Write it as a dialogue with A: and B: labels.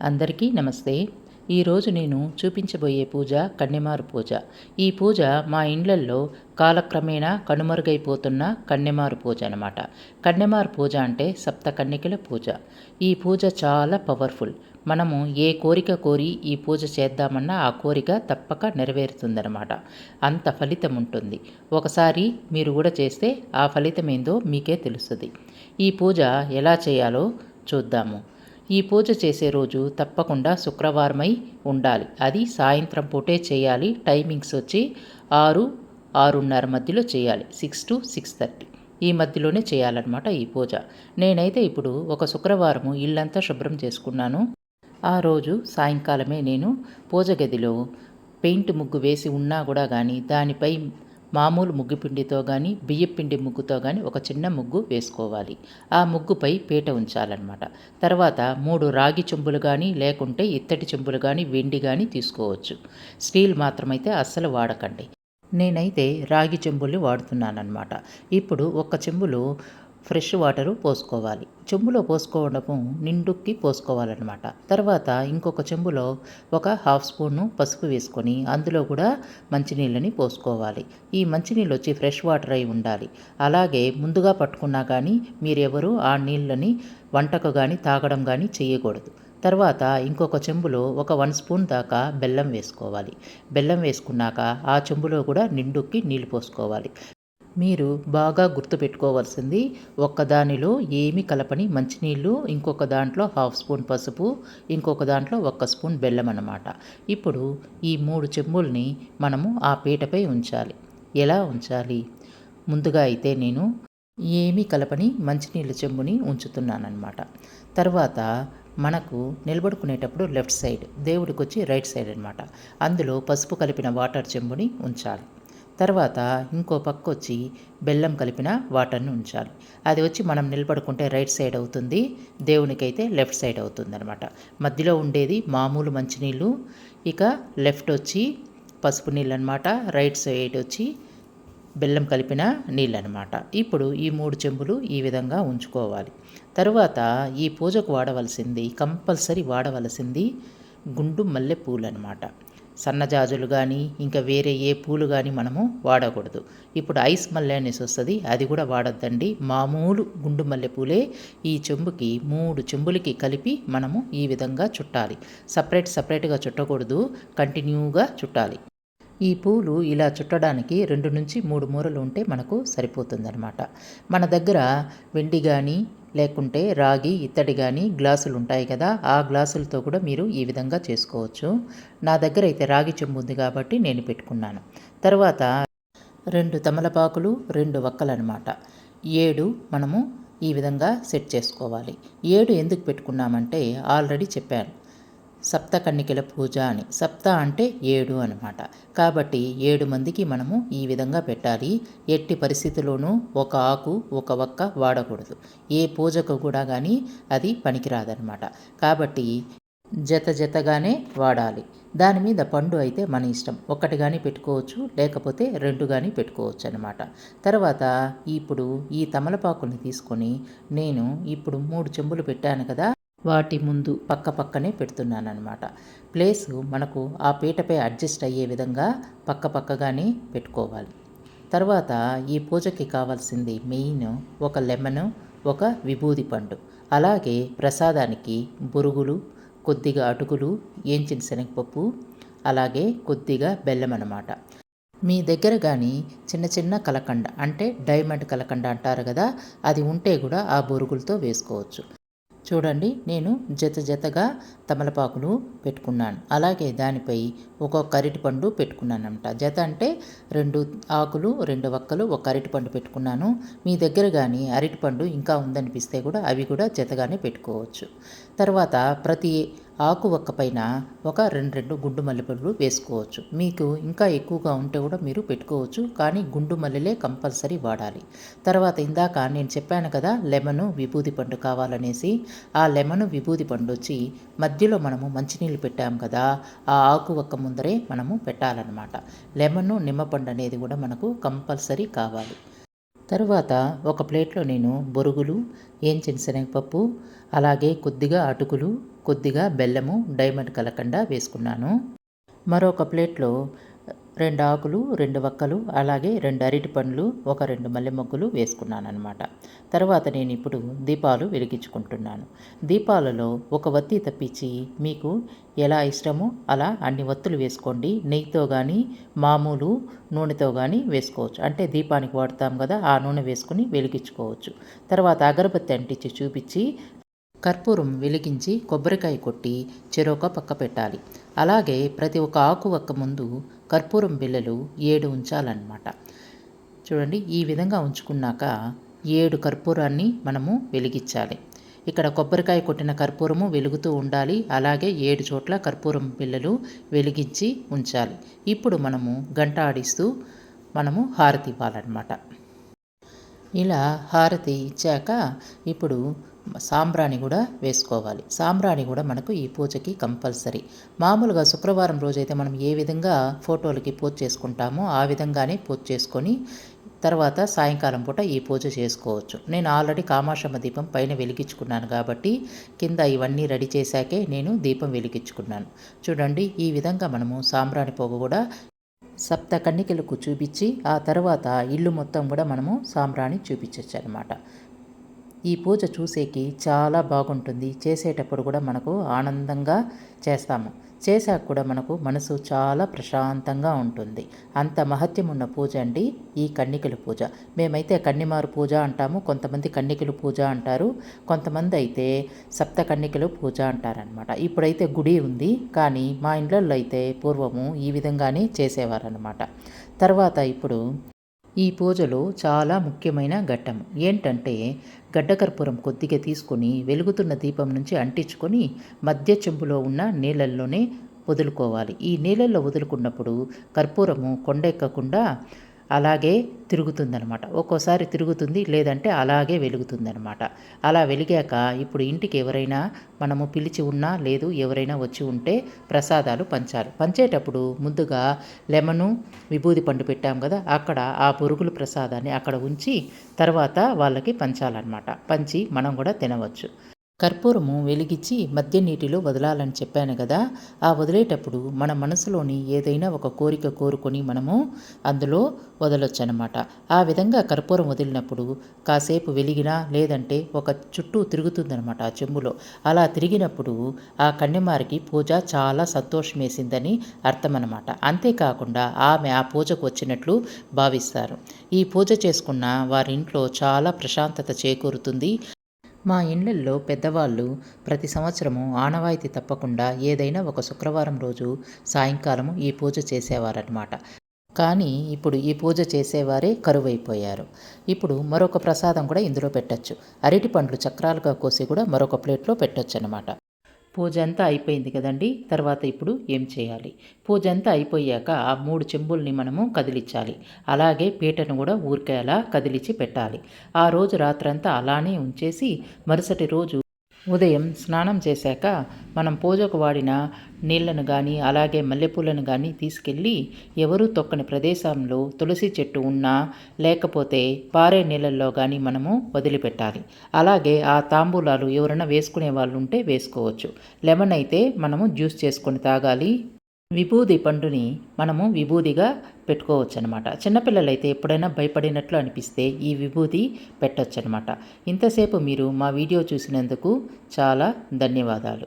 A: అందరికీ నమస్తే. ఈరోజు నేను చూపించబోయే పూజ కన్నెమారు పూజ. ఈ పూజ మా ఇండ్లల్లో కాలక్రమేణా కనుమరుగైపోతున్న కన్నెమారు పూజ అనమాట కన్నెమారు పూజ అంటే సప్త కన్యకల పూజ. ఈ పూజ చాలా పవర్ఫుల్. మనము ఏ కోరిక కోరి ఈ పూజ చేద్దామన్నా ఆ కోరిక తప్పక నెరవేరుతుందనమాట అంత ఫలితం ఉంటుంది. ఒకసారి మీరు కూడా చేస్తే ఆ ఫలితం ఏందో మీకే తెలుస్తుంది. ఈ పూజ ఎలా చేయాలో చూద్దాము. ఈ పూజ చేసే రోజు తప్పకుండా శుక్రవారమై ఉండాలి. అది సాయంత్రం పూటే చేయాలి. టైమింగ్స్ వచ్చి ఆరు ఆరున్నర మధ్యలో చేయాలి. సిక్స్ టు సిక్స్ థర్టీ ఈ మధ్యలోనే చేయాలన్నమాట ఈ పూజ. నేనైతే ఇప్పుడు ఒక శుక్రవారము ఇల్లంతా శుభ్రం చేసుకున్నాను. ఆ రోజు సాయంకాలమే నేను పూజ గదిలో పెయింట్ ముగ్గు వేసి ఉన్నా కూడా కానీ దానిపై మామూలు ముగ్గు పిండితో కానీ బియ్యపిండి ముగ్గుతో కానీ ఒక చిన్న ముగ్గు వేసుకోవాలి. ఆ ముగ్గుపై పీట ఉంచాలన్నమాట. తర్వాత మూడు రాగి చెంబులు కానీ లేకుంటే ఇత్తడి చెంబులు కానీ వెండి కానీ తీసుకోవచ్చు. స్టీల్ మాత్రమైతే అస్సలు వాడకండి. నేనైతే రాగి చెంబుల్ని వాడుతున్నానమాట ఇప్పుడు ఒక చెంబులు ఫ్రెష్ వాటరు పోసుకోవాలి. చెంబులో పోసుకోవడము నిండుక్కి పోసుకోవాలన్నమాట. తర్వాత ఇంకొక చెంబులో ఒక హాఫ్ స్పూను పసుపు వేసుకొని అందులో కూడా మంచినీళ్ళని పోసుకోవాలి. ఈ మంచినీళ్ళు వచ్చి ఫ్రెష్ వాటర్ అయి ఉండాలి. అలాగే ముందుగా పట్టుకున్నా కానీ మీరెవరు ఆ నీళ్ళని వంటకు కానీ తాగడం కానీ చేయకూడదు తర్వాత ఇంకొక చెంబులో ఒక వన్ స్పూన్ దాకా బెల్లం వేసుకోవాలి. బెల్లం వేసుకున్నాక ఆ చెంబులో కూడా నిండుక్కి నీళ్ళు పోసుకోవాలి. మీరు బాగా గుర్తుపెట్టుకోవాల్సింది ఒక్కదానిలో ఏమి కలపని మంచినీళ్ళు ఇంకొక దాంట్లో హాఫ్ స్పూన్ పసుపు ఇంకొక దాంట్లో ఒక్క స్పూన్ బెల్లం అన్నమాట. ఇప్పుడు ఈ మూడు చెంబుల్ని మనము ఆ పీటపై ఉంచాలి. ఎలా ఉంచాలి? ముందుగా అయితే నేను ఏమీ కలపని మంచినీళ్ళ చెంబుని ఉంచుతున్నానమాట తర్వాత మనకు నిలబడుకునేటప్పుడు లెఫ్ట్ సైడ్ దేవుడికి వచ్చి రైట్ సైడ్ అనమాట అందులో పసుపు కలిపిన వాటర్ చెంబుని ఉంచాలి. తర్వాత ఇంకో పక్క వచ్చి బెల్లం కలిపిన వాటర్ని ఉంచాలి. అది వచ్చి మనం నిలబడుకుంటే రైట్ సైడ్ అవుతుంది దేవునికైతే లెఫ్ట్ సైడ్ అవుతుంది అనమాట మధ్యలో ఉండేది మామూలు మంచినీళ్ళు. ఇక లెఫ్ట్ వచ్చి పసుపు నీళ్ళు అనమాట రైట్ సైడ్ వచ్చి బెల్లం కలిపిన నీళ్ళు అనమాట ఇప్పుడు ఈ మూడు చెంబులు ఈ విధంగా ఉంచుకోవాలి. తరువాత ఈ పూజకు వాడవలసింది కంపల్సరీ వాడవలసింది గుండు మల్లె పూలు అనమాట సన్నజాజులు కానీ ఇంకా వేరే ఏ పూలు కానీ మనము వాడకూడదు. ఇప్పుడు ఐస్ మల్లె అనేసి వస్తుంది అది కూడా వాడద్దండి. మామూలు గుండు మల్లె పూలే ఈ చెంబుకి మూడు చెంబులకి కలిపి మనము ఈ విధంగా చుట్టాలి. సపరేట్ సపరేట్గా చుట్టకూడదు కంటిన్యూగా చుట్టాలి. ఈ పూలు ఇలా చుట్టడానికి రెండు నుంచి మూడు మూరలు ఉంటే మనకు సరిపోతుందన్నమాట. మన దగ్గర వెండి కానీ లేకుంటే రాగి ఇత్తడి కానీ గ్లాసులు ఉంటాయి కదా ఆ గ్లాసులతో కూడా మీరు ఈ విధంగా చేసుకోవచ్చు. నా దగ్గర అయితే రాగి చెంబు ఉంది కాబట్టి నేను పెట్టుకున్నాను. తర్వాత రెండు తమలపాకులు రెండు వక్కలనమాట. ఏడు మనము ఈ విధంగా సెట్ చేసుకోవాలి. ఏడు ఎందుకు పెట్టుకున్నామంటే ఆల్రెడీ చెప్పాను. సప్తకన్నికల పూజ అని. సప్త అంటే ఏడు అనమాట కాబట్టి ఏడు మందికి మనము ఈ విధంగా పెట్టాలి. ఎట్టి పరిస్థితుల్లోనూ ఒక ఆకు ఒక ఒక్క వాడకూడదు. ఏ పూజకు కూడా కానీ అది పనికిరాదనమాట కాబట్టి జత జతగానే వాడాలి. దాని మీద పండు అయితే మన ఇష్టం. ఒకటి కానీ పెట్టుకోవచ్చు లేకపోతే రెండు కానీ పెట్టుకోవచ్చు అనమాట తర్వాత ఇప్పుడు ఈ తమలపాకుల్ని తీసుకొని నేను ఇప్పుడు మూడు చెంబులు పెట్టాను కదా వాటి ముందు పక్క పక్కనే పెడుతున్నాను అనమాట ప్లేసు మనకు ఆ పీటపై అడ్జస్ట్ అయ్యే విధంగా పక్క పక్కగానే పెట్టుకోవాలి. తర్వాత ఈ పూజకి కావాల్సింది మెయిన్ ఒక లెమన్ ఒక విభూది పండు. అలాగే ప్రసాదానికి బురుగులు కొద్దిగా అటుకులు ఏంచిన శనగపప్పు అలాగే కొద్దిగా బెల్లం అన్నమాట. మీ దగ్గర కానీ చిన్న చిన్న కలకండ అంటే డైమండ్ కలకండ అంటారు కదా అది ఉంటే కూడా ఆ బొరుగులతో వేసుకోవచ్చు. చూడండి నేను జత జతగా తమలపాకులు పెట్టుకున్నాను. అలాగే దానిపై ఒక్కొక్క అరటిపండు పెట్టుకున్నాను అనమాట జత అంటే రెండు ఆకులు రెండు వక్కలు ఒక అరటిపండు పెట్టుకున్నాను. మీ దగ్గర కానీ అరటిపండు ఇంకా ఉందనిపిస్తే కూడా అవి కూడా జతగానే పెట్టుకోవచ్చు. తర్వాత ప్రతి ఆకు ఒక్క పైన ఒక రెండు రెండు గుండు మల్లెపూలు వేసుకోవచ్చు. మీకు ఇంకా ఎక్కువగా ఉంటే కూడా మీరు పెట్టుకోవచ్చు కానీ గుండు మల్లెలే కంపల్సరీ వాడాలి. తర్వాత ఇందాక నేను చెప్పాను కదా లెమను విభూది పండు కావాలనేసి ఆ లెమను విభూది పండు వచ్చి మధ్యలో మనము మంచినీళ్ళు పెట్టాము కదా ఆ ఆకు ఒక్క ముందరే మనము పెట్టాలన్నమాట. లెమను నిమ్మపండు అనేది కూడా మనకు కంపల్సరీ కావాలి. తరువాత ఒక ప్లేట్లో నేను బొరుగులు ఏంచిన శనగపప్పు అలాగే కొద్దిగా అటుకులు కొద్దిగా బెల్లము డైమండ్ కలకండ వేసుకున్నాను. మరొక ప్లేట్లో రెండు ఆకులు రెండు వక్కలు అలాగే రెండు అరటి పండ్లు ఒక రెండు మల్లె మొగ్గులు వేసుకున్నాను అనమాట తర్వాత నేను ఇప్పుడు దీపాలు వెలిగించుకుంటున్నాను. దీపాలలో ఒక వత్తి తప్పించి మీకు ఎలా ఇష్టమో అలా అన్ని వత్తులు వేసుకోండి. నెయ్యితో కానీ మామూలు నూనెతో కానీ వేసుకోవచ్చు. అంటే దీపానికి వాడతాం కదా ఆ నూనె వేసుకుని వెలిగించుకోవచ్చు. తర్వాత అగరబత్తి అంటించి చూపించి కర్పూరం వెలిగించి కొబ్బరికాయ కొట్టి చెరొక పక్క పెట్టాలి. అలాగే ప్రతి ఒక్క ఆకు ఒక్క ముందు కర్పూరం బిళ్ళలు ఏడు ఉంచాలన్నమాట. చూడండి ఈ విధంగా ఉంచుకున్నాక ఏడు కర్పూరాన్ని మనము వెలిగించాలి. ఇక్కడ కొబ్బరికాయ కొట్టిన కర్పూరము వెలుగుతూ ఉండాలి. అలాగే ఏడు చోట్ల కర్పూరం పిల్లలు వెలిగించి ఉంచాలి. ఇప్పుడు మనము గంట ఆడిస్తూ మనము హారతి ఇవ్వాలన్నమాట. ఇలా హారతి ఇచ్చాక ఇప్పుడు సాంబ్రాణి కూడా వేసుకోవాలి. సాంబ్రాణి కూడా మనకు ఈ పూజకి కంపల్సరీ. మామూలుగా శుక్రవారం రోజైతే మనం ఏ విధంగా ఫోటోలకి పూజ చేసుకుంటామో ఆ విధంగానే పూజ చేసుకొని తర్వాత సాయంకాలం పూట ఈ పూజ చేసుకోవచ్చు. నేను ఆల్రెడీ కామాక్షమ్మ దీపం పైన వెలిగించుకున్నాను కాబట్టి కింద ఇవన్నీ రెడీ చేశాకే నేను దీపం వెలిగించుకున్నాను. చూడండి ఈ విధంగా మనము సాంబ్రాణి పొగ కూడా సప్త కన్నికలకు చూపించి ఆ తర్వాత ఇల్లు మొత్తం కూడా మనము సాంబ్రాణి చూపించవచ్చు అనమాట ఈ పూజ చూసేకి చాలా బాగుంటుంది. చేసేటప్పుడు కూడా మనకు ఆనందంగా చేస్తాము. చేశాక కూడా మనకు మనసు చాలా ప్రశాంతంగా ఉంటుంది. అంత మహత్యం ఉన్న పూజ అండి ఈ కన్నికల పూజ. మేమైతే కన్నిమారు పూజ అంటాము. కొంతమంది కన్నికల పూజ అంటారు. కొంతమంది అయితే సప్త కన్నికలు పూజ అంటారనమాట ఇప్పుడైతే గుడి ఉంది. కానీ మా ఇండ్లలో అయితే పూర్వము ఈ విధంగానే చేసేవారనమాట తర్వాత ఇప్పుడు ఈ పూజలో చాలా ముఖ్యమైన ఘట్టం ఏంటంటే గడ్డకర్పూరం కొద్దిగా తీసుకొని వెలుగుతున్న దీపం నుంచి అంటించుకొని మధ్య చెంబులో ఉన్న నీళ్ళల్లోనే వదులుకోవాలి. ఈ నీళ్ళల్లో వదులుకున్నప్పుడు కర్పూరము కొండెక్కకుండా అలాగే తిరుగుతుందనమాట ఒక్కోసారి తిరుగుతుంది లేదంటే అలాగే వెలుగుతుందనమాట అలా వెలిగాక ఇప్పుడు ఇంటికి ఎవరైనా మనము పిలిచి ఉన్నా లేదు ఎవరైనా వచ్చి ఉంటే ప్రసాదాలు పంచాలి. పంచేటప్పుడు ముందుగా లెమను విభూది పండు పెట్టాం కదా అక్కడ ఆ పురుగుల ప్రసాదాన్ని అక్కడ ఉంచి తర్వాత వాళ్ళకి పంచాలన్నమాట. పంచి మనం కూడా తినవచ్చు. కర్పూరము వెలిగించి మధ్య నీటిలో వదలాలని చెప్పాను కదా ఆ వదిలేటప్పుడు మన మనసులోని ఏదైనా ఒక కోరిక కోరుకొని మనము అందులో వదలొచ్చు అనమాట ఆ విధంగా కర్పూరం వదిలినప్పుడు కాసేపు వెలిగినా లేదంటే ఒక చుట్టూ తిరుగుతుందనమాట ఆ చెంబులో. అలా తిరిగినప్పుడు ఆ కన్యమారికి పూజ చాలా సంతోషం వేసిందని అర్థం అనమాట అంతేకాకుండా ఆమె ఆ పూజకు వచ్చినట్లు భావిస్తారు. ఈ పూజ చేసుకున్న వారింట్లో చాలా ప్రశాంతత చేకూరుతుంది. మా ఇళ్ళల్లో పెద్దవాళ్ళు ప్రతి సంవత్సరము ఆనవాయితీ తప్పకుండా ఏదైనా ఒక శుక్రవారం రోజు సాయంకాలము ఈ పూజ చేసేవారనమాట కానీ ఇప్పుడు ఈ పూజ చేసేవారే కరువైపోయారు. ఇప్పుడు మరొక ప్రసాదం కూడా ఇందులో పెట్టచ్చు. అరటి పండ్లు చక్రాలుగా కోసి కూడా మరొక ప్లేట్లో పెట్టచ్చు అనమాట పూజ అంతా అయిపోయింది కదండి. తర్వాత ఇప్పుడు ఏం చేయాలి? పూజ అంతా అయిపోయాక ఆ మూడు చెంబుల్ని మనము కదిలించాలి. అలాగే పీటను కూడా ఊరికే అలా పెట్టాలి. ఆ రోజు రాత్రంతా అలానే ఉంచేసి మరుసటి రోజు ఉదయం స్నానం చేశాక మనం పూజకు వాడిన నీళ్ళను కానీ అలాగే మల్లెపూలను కానీ తీసుకెళ్ళి ఎవరూ తొక్కని ప్రదేశంలో తులసి చెట్టు ఉన్నా లేకపోతే పారే నీళ్ళల్లో కానీ మనము వదిలిపెట్టాలి. అలాగే ఆ తాంబూలాలు ఎవరైనా వేసుకునే వాళ్ళు ఉంటే వేసుకోవచ్చు. లెమన్ అయితే మనము జ్యూస్ చేసుకొని తాగాలి. విభూది పండుని మనము విభూదిగా పెట్టుకోవచ్చు అనమాట చిన్నపిల్లలైతే ఎప్పుడైనా భయపడినట్లు అనిపిస్తే ఈ విభూది పెట్టచ్చు అనమాట ఇంతసేపు మీరు మా వీడియో చూసినందుకు చాలా ధన్యవాదాలు.